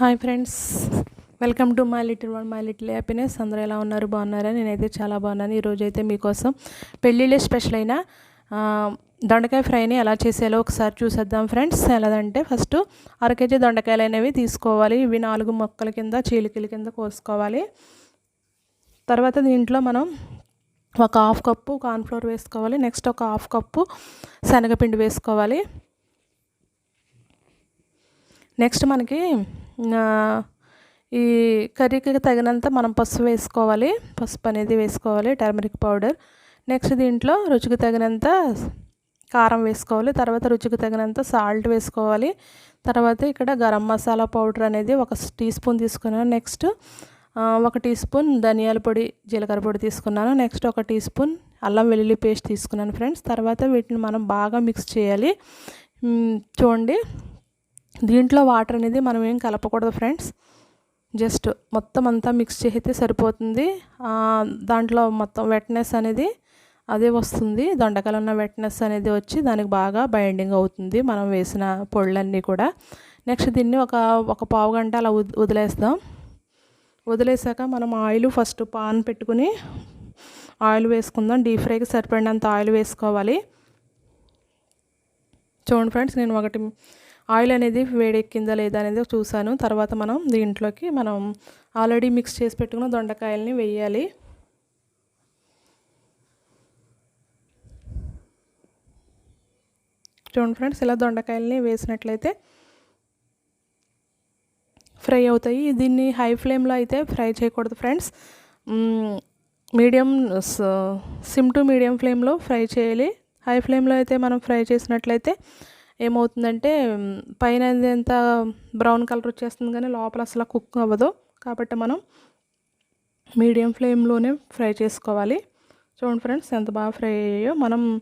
Hi friends. Welcome to my little one my little happiness. అందరూ ఎలా ఉన్నారు? బాగున్నారా? నేనైతే చాలా బాగున్నాను. ఈరోజు అయితే మీకోసం పెళ్ళిళ్ళే స్పెషల్ అయిన దొండకాయ ఫ్రైని ఎలా చేసేలో ఒకసారి చూసేద్దాం ఫ్రెండ్స్. ఎలాదంటే ఫస్ట్ అర కేజీ దొండకాయలు అనేవి తీసుకోవాలి. ఇవి నాలుగు మొక్కల కింద చీలికల కింద కోసుకోవాలి. తర్వాత దీంట్లో మనం ఒక హాఫ్ కప్పు కార్న్ఫ్లోర్ వేసుకోవాలి. నెక్స్ట్ ఒక హాఫ్ కప్పు శనగపిండి వేసుకోవాలి. నెక్స్ట్ మనకి ఈ కర్రీకి తగినంత మనం పసుపు వేసుకోవాలి. పసుపు అనేది వేసుకోవాలి టర్మరిక్ పౌడర్ నెక్స్ట్ దీంట్లో రుచికి తగినంత కారం వేసుకోవాలి. తర్వాత రుచికి తగినంత సాల్ట్ వేసుకోవాలి. తర్వాత ఇక్కడ గరం మసాలా పౌడర్ అనేది ఒక టీ స్పూన్ తీసుకున్నాను. నెక్స్ట్ ఒక టీ స్పూన్ ధనియాల పొడి జీలకర్ర పొడి తీసుకున్నాను. నెక్స్ట్ ఒక టీ స్పూన్ అల్లం వెల్లుల్లి పేస్ట్ తీసుకున్నాను ఫ్రెండ్స్ తర్వాత వీటిని మనం బాగా మిక్స్ చేయాలి. చూడండి. దీంట్లో వాటర్ అనేది మనం ఏం కలపకూడదు ఫ్రెండ్స్ జస్ట్ మొత్తం అంతా మిక్స్ చేస్తే సరిపోతుంది. దాంట్లో మొత్తం వెట్నెస్ అనేది అదే వస్తుంది. దొండకాయలు ఉన్న వెట్నెస్ అనేది వచ్చి దానికి బాగా బైండింగ్ అవుతుంది మనం వేసిన పొళ్ళన్నీ కూడా. నెక్స్ట్ దీన్ని ఒక ఒక పావు గంట అలా వదిలేస్తాం. వదిలేసాక మనం ఆయిల్ ఫస్ట్ పాన్ పెట్టుకుని ఆయిల్ వేసుకుందాం. డీప్ ఫ్రైకి సరిపడినంత ఆయిల్ వేసుకోవాలి. చూడండి ఫ్రెండ్స్ నేను ఒకటి ఆయిల్ అనేది వేడెక్కిందా లేదా అనేది చూసాను తర్వాత మనం దీంట్లోకి మనం ఆల్రెడీ మిక్స్ చేసి పెట్టుకున్న దొండకాయల్ని వేయాలి. చూడండి ఫ్రెండ్స్ ఇలా దొండకాయల్ని వేసినట్లయితే ఫ్రై అవుతాయి. దీన్ని హై ఫ్లేమ్లో అయితే ఫ్రై చేయకూడదు friends. Medium sim to medium ఫ్లేమ్లో ఫ్రై చేయాలి. హై ఫ్లేమ్లో అయితే మనం ఫ్రై చేసినట్లయితే ఏమవుతుందంటే పైన ఎంత బ్రౌన్ కలర్ వచ్చేస్తుంది కానీ లోపల అసలు కుక్ అవ్వదు. కాబట్టి మనం మీడియం ఫ్లేమ్లోనే ఫ్రై చేసుకోవాలి. చూడండి ఫ్రెండ్స్ ఎంత బాగా ఫ్రై అయ్యాయో. మనం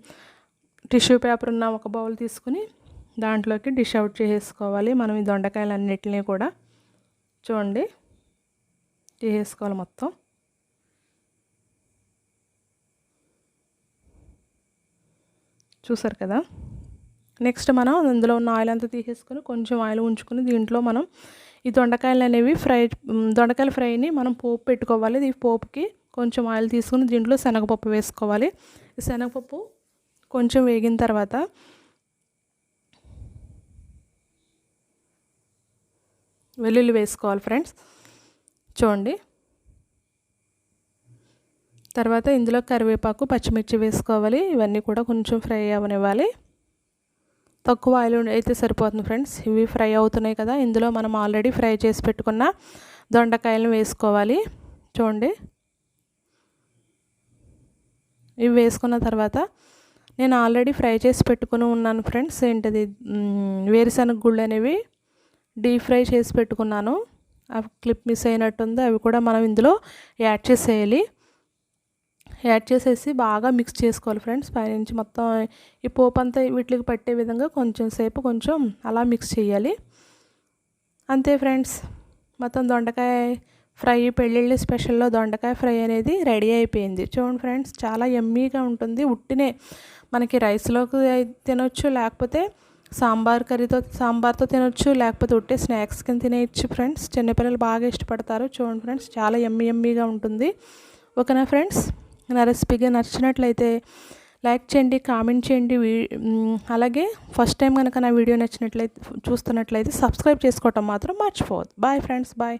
టిష్యూ పేపర్ ఉన్న ఒక బౌల్ తీసుకుని దాంట్లోకి డిష్ అవుట్ చేసేసుకోవాలి. మనం ఈ దొండకాయలన్నిటిని కూడా చూడండి చేసేసుకోవాలి మొత్తం. చూసారు కదా? నెక్స్ట్ మనం అందులో ఉన్న ఆయిల్ అంతా తీసేసుకొని కొంచెం ఆయిల్ ఉంచుకొని దీంట్లో మనం ఈ దొండకాయలు అనేవి ఫ్రై దొండకాయల ఫ్రైని మనం పోపు పెట్టుకోవాలి. ఈ పోపుకి కొంచెం ఆయిల్ తీసుకుని దీంట్లో శనగపప్పు వేసుకోవాలి. శనగపప్పు కొంచెం వేగిన తర్వాత వెల్లుల్లి వేసుకోవాలి ఫ్రెండ్స్. చూడండి. తర్వాత ఇందులో కరివేపాకు పచ్చిమిర్చి వేసుకోవాలి. ఇవన్నీ కూడా కొంచెం ఫ్రై అవ్వనివ్వాలి తక్కువ ఆయిల్ అయితే సరిపోతుంది ఫ్రెండ్స్. ఇవి ఫ్రై అవుతున్నాయి కదా ఇందులో మనం ఆల్రెడీ ఫ్రై చేసి పెట్టుకున్న దొండకాయలను వేసుకోవాలి. చూడండి. ఇవి వేసుకున్న తర్వాత నేను ఆల్రెడీ ఫ్రై చేసి పెట్టుకుని ఉన్నాను ఫ్రెండ్స్. ఏంటిది? వేరుశనగ గుళ్ళు అనేవి డీప్ ఫ్రై చేసి పెట్టుకున్నాను. అవి క్లిప్ మిస్ అయినట్టుంది. అవి కూడా మనం ఇందులో యాడ్ చేసేయాలి. యాడ్ చేసేసి బాగా మిక్స్ చేసుకోవాలి ఫ్రెండ్స్. పైనుంచి మొత్తం ఈ పోపు అంతా వీటికి పట్టే విధంగా కొంచెం సేపు కొంచెం అలా మిక్స్ చేయాలి. అంతే ఫ్రెండ్స్. మొత్తం దొండకాయ ఫ్రై పెళ్ళిళ్ళ స్పెషల్లో దొండకాయ ఫ్రై అనేది రెడీ అయిపోయింది. చూడండి ఫ్రెండ్స్ చాలా ఎమ్మీగా ఉంటుంది. ఉట్టినే మనకి రైస్లోకి తినొచ్చు లేకపోతే సాంబార్ కర్రీతో సాంబార్తో తినొచ్చు లేకపోతే ఉట్టే స్నాక్స్ కింద తినేయచ్చు ఫ్రెండ్స్. చిన్నపిల్లలు బాగా ఇష్టపడతారు. చూడండి ఫ్రెండ్స్ చాలా ఎమ్మి ఎమ్మీగా ఉంటుంది. ఓకేనా ఫ్రెండ్స్? నా రెసిపీగా నచ్చినట్లయితే లైక్ చేయండి కామెంట్ చేయండి వీ- అలాగే ఫస్ట్ టైం కనుక నా వీడియో నచ్చినట్లయితే చూస్తున్నట్లయితే సబ్స్క్రైబ్ చేసుకోవటం మాత్రం మర్చిపోవద్దు. Bye friends bye